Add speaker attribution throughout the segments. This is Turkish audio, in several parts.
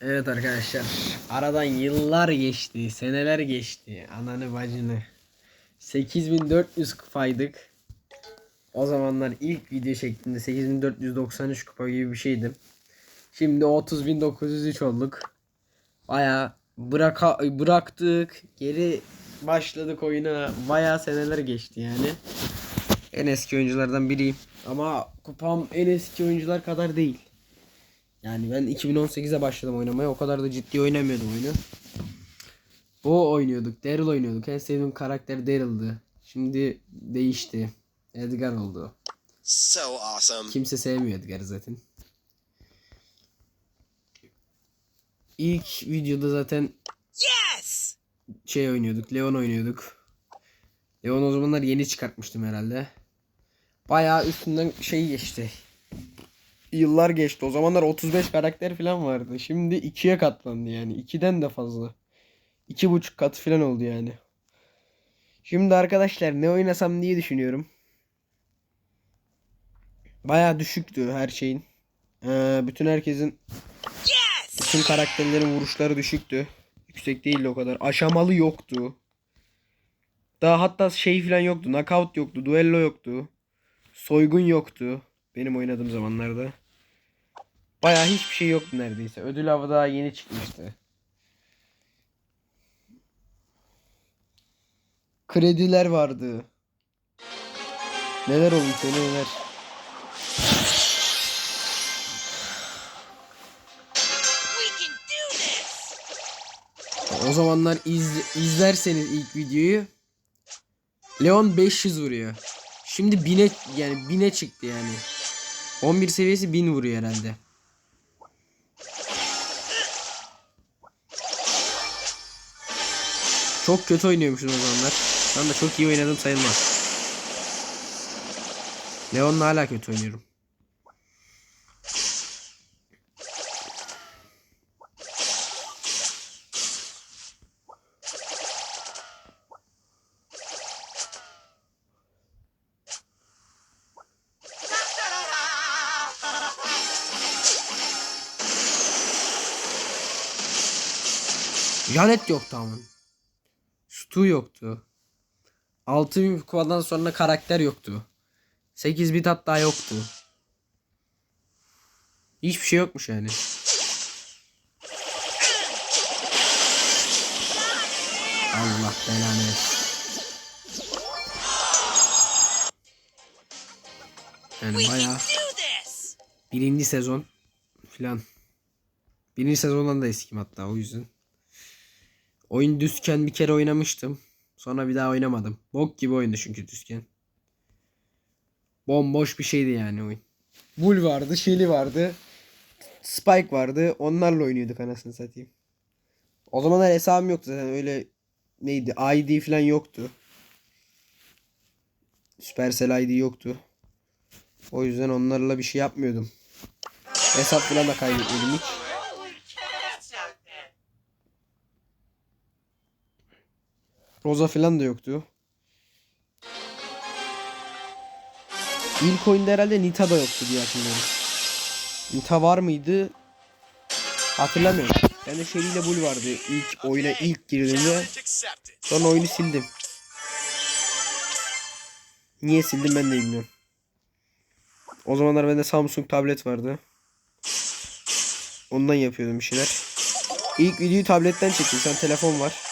Speaker 1: Evet arkadaşlar. Aradan yıllar geçti. Seneler geçti. Ananı bacını. 8400 kupaydık. O zamanlar ilk video şeklinde 8493 kupa gibi bir şeydim. Şimdi 30903 olduk. Baya bıraka bıraktık. Geri başladık oyuna. Baya seneler geçti yani. En eski oyunculardan biriyim. Ama kupam en eski oyuncular kadar değil. Yani ben 2018'e başladım oynamaya. O kadar da ciddi oynamıyordum oyunu. Bu oynuyorduk. Daryl oynuyorduk. En sevdiğim karakter Daryl'dı. Şimdi değişti. Edgar oldu.
Speaker 2: So awesome.
Speaker 1: Kimse sevmiyor Edgar'ı zaten. İlk videoda zaten
Speaker 2: Yes!
Speaker 1: şey oynuyorduk. Leon oynuyorduk. Leon o zamanlar yeni çıkartmıştım herhalde. Bayağı üstünden şey geçti. Yıllar geçti. O zamanlar 35 karakter falan vardı. Şimdi 2'ye katlandı yani. 2'den de fazla. 2,5 kat falan oldu yani. Şimdi arkadaşlar ne oynasam diye düşünüyorum. Bayağı düşüktü her şeyin. Ee, bütün herkesin
Speaker 2: Yes!
Speaker 1: bütün karakterlerin vuruşları düşüktü. Yüksek değildi o kadar. Aşamalı yoktu. Daha hatta şey falan yoktu. Knockout yoktu. Duello yoktu. Soygun yoktu. Benim oynadığım zamanlarda. Bayağı hiçbir şey yoktu neredeyse. Ödül avı daha yeni çıkmıştı. Krediler vardı. Neler olmuş neler.
Speaker 2: We can do this!
Speaker 1: O zamanlar iz, izlerseniz ilk videoyu Leon 500 vuruyor. Şimdi 1000'e yani 1000'e çıktı yani. 11 seviyesi 1000 vuruyor herhalde. Çok kötü oynuyormuşuz o zamanlar. Şu anda çok iyi oynadım sayılmaz. Leon'la hala kötü oynuyorum. Janet yoktu ama. Stu yoktu. 6000 kupadan sonra karakter yoktu. 8 bit hatta yoktu. Hiçbir şey yokmuş yani. Allah belanı versin. Yani bayağı birinci sezon filan. Birinci sezondan da eskim hatta o yüzden. Oyun düzken bir kere oynamıştım. Sonra bir daha oynamadım. Bok gibi oyundu çünkü düzken. Bomboş bir şeydi yani oyun. Bull vardı, Shelly vardı. Spike vardı. Onlarla oynuyorduk anasını satayım. O zamanlar hesabım yoktu zaten öyle neydi ID falan yoktu. Supercell ID yoktu. O yüzden onlarla bir şey yapmıyordum. Hesap falan da kaybetmedim hiç. Roza falan da yoktu. İlk oyunda herhalde Nita da yoktu diye hatırlıyorum. Nita var mıydı? Hatırlamıyorum. Ben de Shelly ile Bull vardı ilk oyuna ilk girdiğimde. Sonra oyunu sildim. Niye sildim ben de bilmiyorum. O zamanlar bende Samsung tablet vardı. Ondan yapıyordum bir şeyler. İlk videoyu tabletten çektim. Sen telefon var.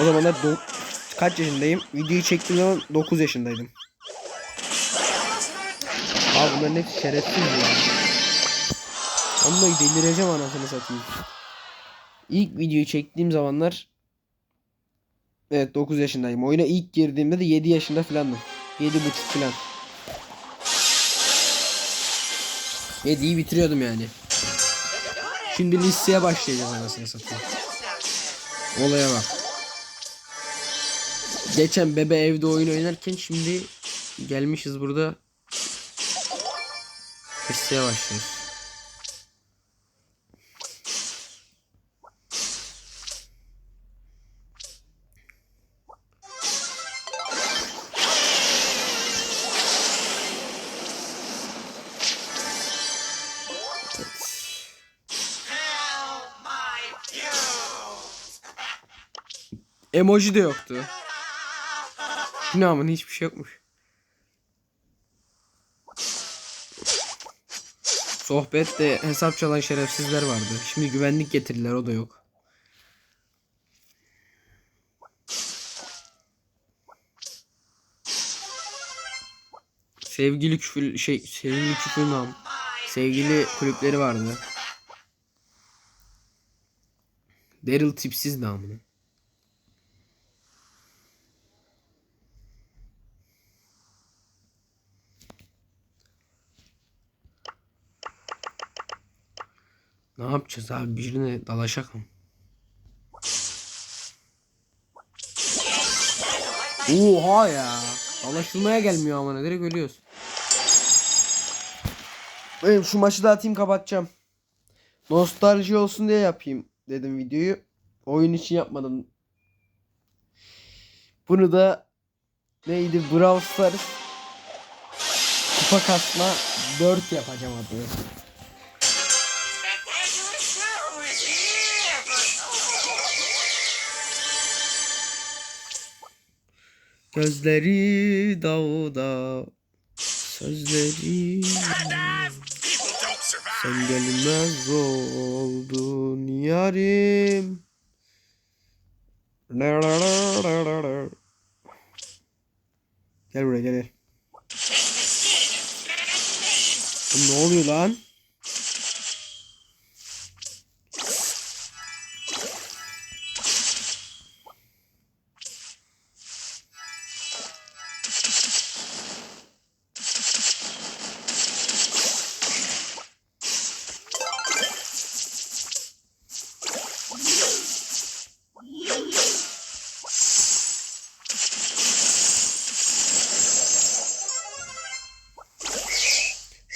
Speaker 1: O zamanlar do- kaç yaşındayım? Videoyu çektiğim zaman 9 yaşındaydım. Abi bunların hepsi şerefsiz ya. Vallahi delireceğim anasını satayım. İlk videoyu çektiğim zamanlar Evet 9 yaşındayım. Oyuna ilk girdiğimde de 7 yaşında falandım. 7 buçuk falan. 7'yi bitiriyordum yani. Şimdi liseye başlayacağız anasını satayım. Olaya bak. Geçen bebe evde oyun oynarken şimdi gelmişiz burada. Hırsıya başlıyoruz. Emoji de yoktu. Aman hiçbir şey yokmuş. Sohbette hesap çalan şerefsizler vardı. Şimdi güvenlik getirdiler o da yok. Sevgili küfür şey sevgili küfür nam. Sevgili kulüpleri vardı. Daryl tipsiz namını. Ne yapacağız abi birine dalaşak mı? Oha ya. Dalaşılmaya gelmiyor amına direkt ölüyoruz. Benim şu maçı da atayım kapatacağım. Nostalji olsun diye yapayım dedim videoyu. Oyun için yapmadım. Bunu da neydi Brawl Stars kupa kasma 4 yapacağım adını. Gözleri dağda Sözleri Sen gelmez oldun yarim. Gel buraya gel Ne oluyor lan?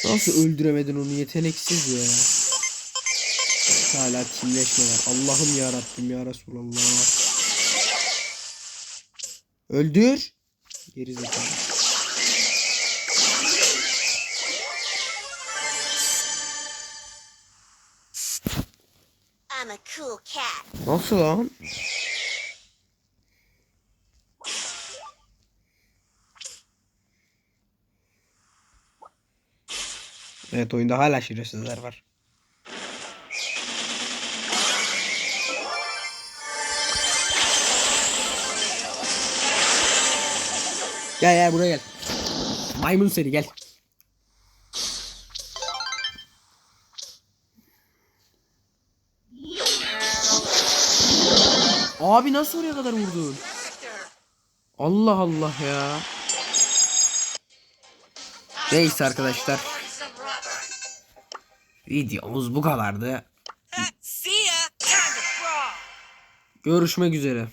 Speaker 1: Nasıl öldüremedin onu yeteneksiz ya. Hala timleşme var. Allah'ım ya Rabbim ya Resulallah. Öldür. Geri zekalı.
Speaker 3: I'm a cool cat.
Speaker 1: Nasıl lan? Evet oyunda hala şerefsizler var. Gel gel buraya gel. Maymun seni gel. Abi nasıl oraya kadar vurdun? Allah Allah ya. Neyse arkadaşlar. Videomuz bu kadardı.
Speaker 2: Uh.
Speaker 1: Görüşmek üzere.